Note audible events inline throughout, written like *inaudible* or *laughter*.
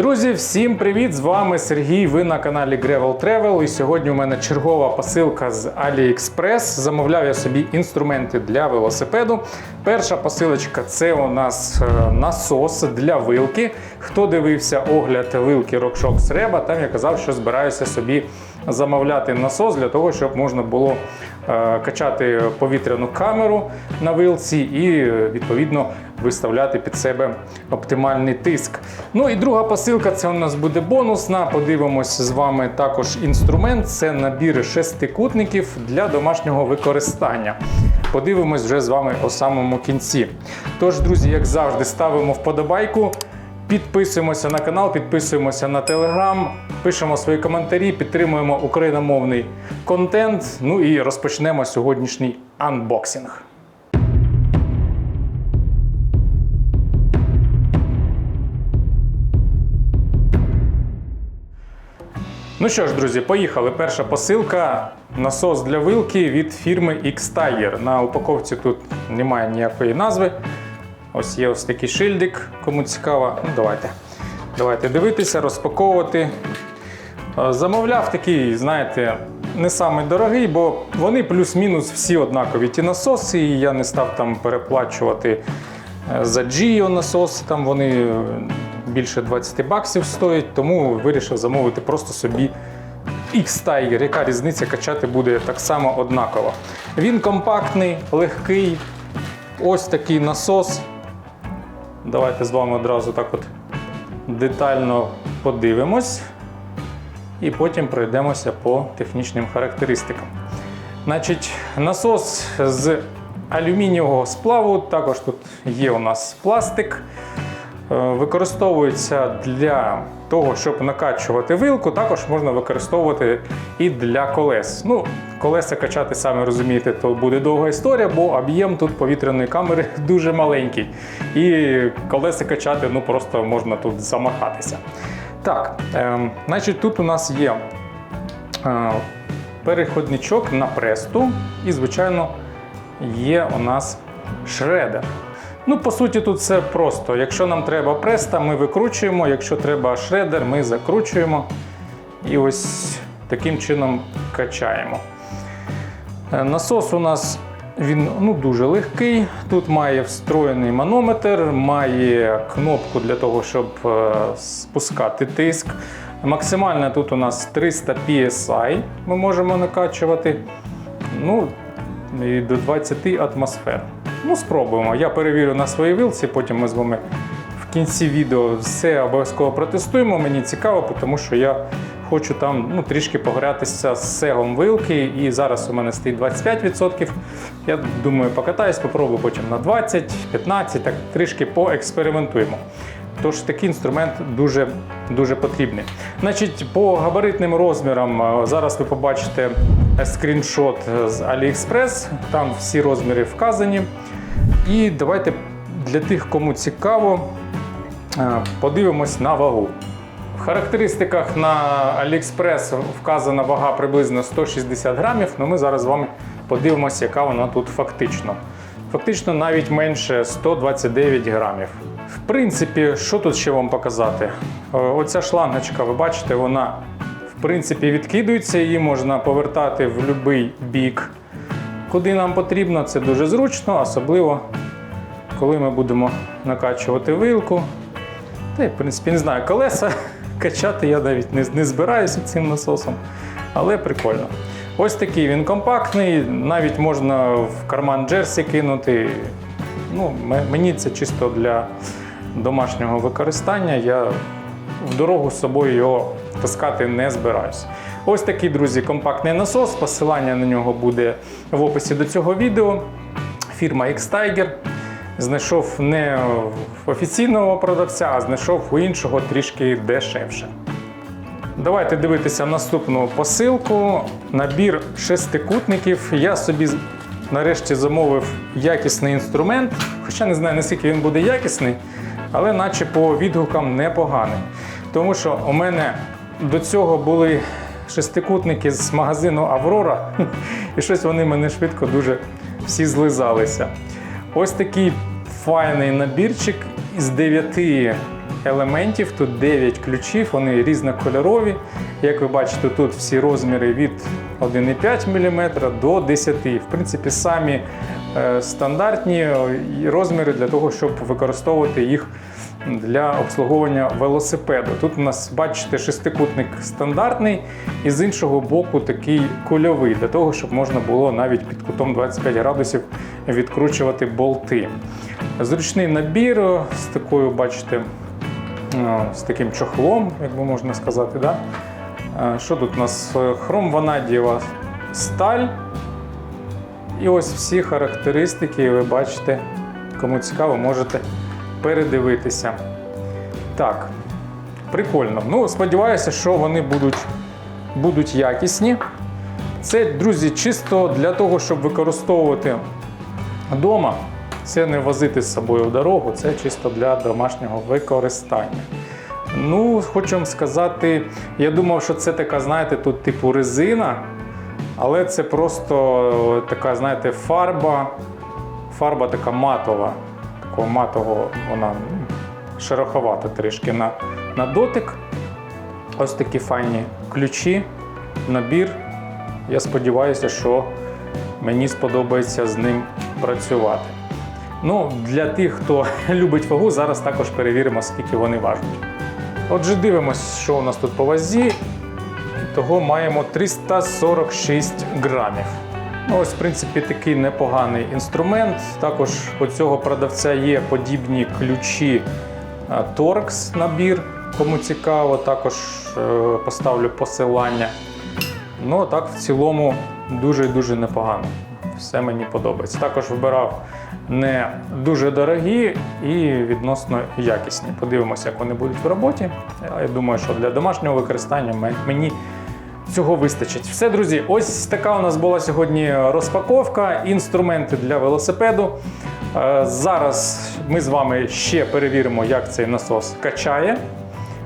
Друзі, всім привіт! З вами Сергій. Ви на каналі Gravel Travel. І сьогодні у мене чергова посилка з AliExpress. Замовляв я собі інструменти для велосипеду. Перша посилочка це у нас е, насос для вилки. Хто дивився огляд вилки RockShox Reba, там я казав, що збираюся собі замовляти насос для того, щоб можна було е, качати повітряну камеру на вилці і відповідно виставляти під себе оптимальний тиск. Ну і друга посилка це у нас буде бонусна. Подивимось з вами також інструмент. Це набір шестикутників для домашнього використання. Подивимось вже з вами у самому кінці. Тож, друзі, як завжди, ставимо вподобайку. Підписуємося на канал, підписуємося на телеграм, пишемо свої коментарі, підтримуємо україномовний контент. Ну і розпочнемо сьогоднішній анбоксинг. Ну що ж, друзі, поїхали. Перша посилка. Насос для вилки від фірми X-Tiger. На упаковці тут немає ніякої назви. Ось є ось такий шильдик, кому цікаво. Ну, давайте. Давайте дивитися, розпаковувати. Е, Замовляв такий, знаєте, не самий дорогий, бо вони плюс-мінус всі однакові ті насоси, і я не став там переплачувати е, за Gio насоси, там вони е, більше 20 баксів стоять, тому вирішив замовити просто собі X-Tiger. Яка різниця качати буде так само однаково. Він компактний, легкий. Ось такий насос. Давайте з вами одразу так от детально подивимось. І потім пройдемося по технічним характеристикам. Значить, насос з алюмінієвого сплаву, також тут є у нас пластик. Е, Використовується для того, щоб накачувати вилку, також можна використовувати і для колес. Ну, колеса качати, самі розумієте, то буде довга історія, бо об'єм тут повітряної камери *laughs* дуже маленький. І колеса качати ну, просто можна тут замахатися. Так, ем, значить, тут у нас є е, переходничок на престу, і, звичайно, є у нас шредер. Ну, по суті, тут все просто. Якщо нам треба преста, ми викручуємо, якщо треба шредер, ми закручуємо і ось таким чином качаємо. Е, Насос у нас він ну, дуже легкий. Тут має встроєний манометр, має кнопку для того, щоб е, спускати тиск. Максимально тут у нас 300 PSI ми можемо накачувати. Ну, і до 20 атмосфер. Ну, спробуємо. Я перевірю на своїй вилці, потім ми з вами в кінці відео все обов'язково протестуємо. Мені цікаво, тому що я хочу там ну, трішки погратися з сегом вилки. І зараз у мене стоїть 25%. Я думаю, покатаюсь, попробую потім на 20, 15, так трішки поекспериментуємо. Тож такий інструмент дуже, дуже потрібний. Значить, по габаритним розмірам е, зараз ви побачите скріншот з AliExpress, там всі розміри вказані. І давайте для тих, кому цікаво, е, подивимось на вагу. В характеристиках на AliExpress вказана вага приблизно 160 грамів, але ми зараз з вами подивимося, яка вона тут фактично. Фактично навіть менше 129 грамів. В принципі, що тут ще вам показати? Е, Оця шлангочка, ви бачите, вона в принципі відкидується, її можна повертати в будь-який бік, куди нам потрібно. Це дуже зручно, особливо коли ми будемо накачувати вилку. Та й, в принципі, не знаю, колеса *laughs* качати я навіть не, не збираюся цим насосом, але прикольно. Ось такий він компактний, навіть можна в карман джерсі кинути. Ну, мені це чисто для домашнього використання. Я в дорогу з собою його таскати не збираюся. Ось такий, друзі, компактний насос. Посилання на нього буде в описі до цього відео. Фірма X-Tiger. Знайшов не в офіційного продавця, а знайшов у іншого трішки дешевше. Давайте дивитися наступну посилку. Набір шестикутників. Я собі нарешті замовив якісний інструмент. Хоча не знаю, наскільки він буде якісний, але наче по відгукам непоганий. Тому що у мене до цього були шестикутники з магазину Аврора, *laughs* і щось вони мене швидко дуже всі злизалися. Ось такий файний набірчик із 9 елементів, тут 9 ключів, вони різнокольорові. Як ви бачите, тут всі розміри від 1,5 мм до 10 В принципі, самі е, стандартні розміри для того, щоб використовувати їх для обслуговування велосипеду. Тут у нас, бачите, шестикутник стандартний, і з іншого боку такий кульовий, для того, щоб можна було навіть під кутом 25 градусів відкручувати болти. Зручний набір з такою, бачите, з таким чохлом, як би можна сказати. Да? Е, Що тут у нас? Е, Хром ванадієва сталь. І ось всі характеристики, ви бачите, кому цікаво, можете передивитися. Так, прикольно. Ну, сподіваюся, що вони будуть, будуть якісні. Це, друзі, чисто для того, щоб використовувати вдома. Це не возити з собою в дорогу, це чисто для домашнього використання. Ну, хочу вам сказати, я думав, що це така, знаєте, тут типу резина, але це просто така, знаєте, фарба, фарба така матова. Такого матового, вона шероховата трішки на, на дотик. Ось такі файні ключі, набір. Я сподіваюся, що мені сподобається з ним працювати. Ну, для тих, хто *laughs* любить вагу, зараз також перевіримо, скільки вони важать. Отже, дивимось, що у нас тут по вазі. Того маємо 346 грамів. Ну, ось, в принципі, такий непоганий інструмент. Також у цього продавця є подібні ключі е, Torx набір. Кому цікаво, також е, поставлю посилання. Ну, так, в цілому, дуже-дуже непогано. Все мені подобається. Також вибирав не дуже дорогі і відносно якісні. Подивимося, як вони будуть в роботі. Я думаю, що для домашнього використання мені цього вистачить. Все, друзі, ось така у нас була сьогодні розпаковка, інструменти для велосипеду. Е, Зараз ми з вами ще перевіримо, як цей насос качає.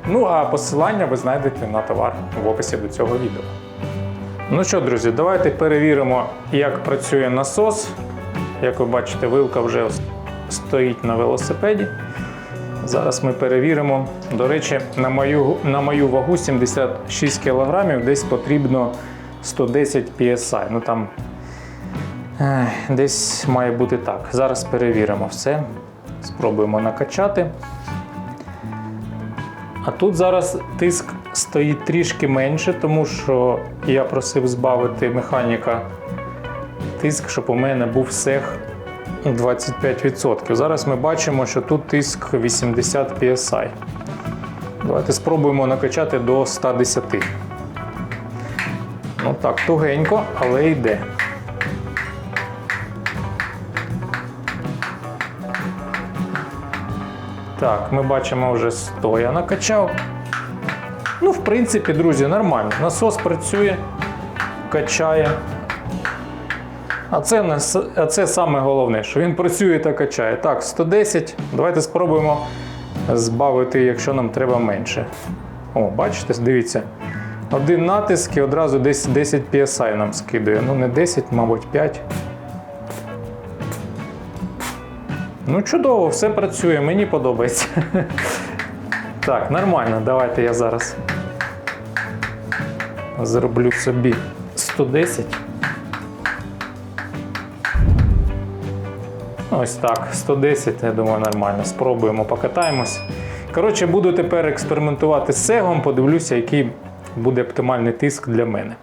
Ну а посилання ви знайдете на товар в описі до цього відео. Ну що, друзі, давайте перевіримо, як працює насос. Як ви бачите, вилка вже стоїть на велосипеді. Зараз ми перевіримо. До речі, на мою, на мою вагу 76 кг десь потрібно 110 PSI. Ну там десь має бути так. Зараз перевіримо все. Спробуємо накачати. А тут зараз тиск стоїть трішки менше, тому що я просив збавити механіка тиск, щоб у мене був сех 25%. Зараз ми бачимо, що тут тиск 80 PSI. Давайте спробуємо накачати до 110. Ну так, тугенько, але йде. Так, ми бачимо вже 100 я накачав. Ну, в принципі, друзі, нормально. Насос працює, качає. А це, нас- а це саме головне, що він працює та качає. Так, 110. Давайте спробуємо збавити, якщо нам треба менше. О, бачите, дивіться. Один натиск і одразу десь 10 PSI нам скидує. Ну, не 10, мабуть, 5. Ну, чудово, все працює, мені подобається. *laughs* Так, нормально, давайте я зараз зроблю собі 110. Ось так, 110, я думаю, нормально. Спробуємо, покатаємось. Коротше, буду тепер експериментувати з сегом, подивлюся, який буде оптимальний тиск для мене.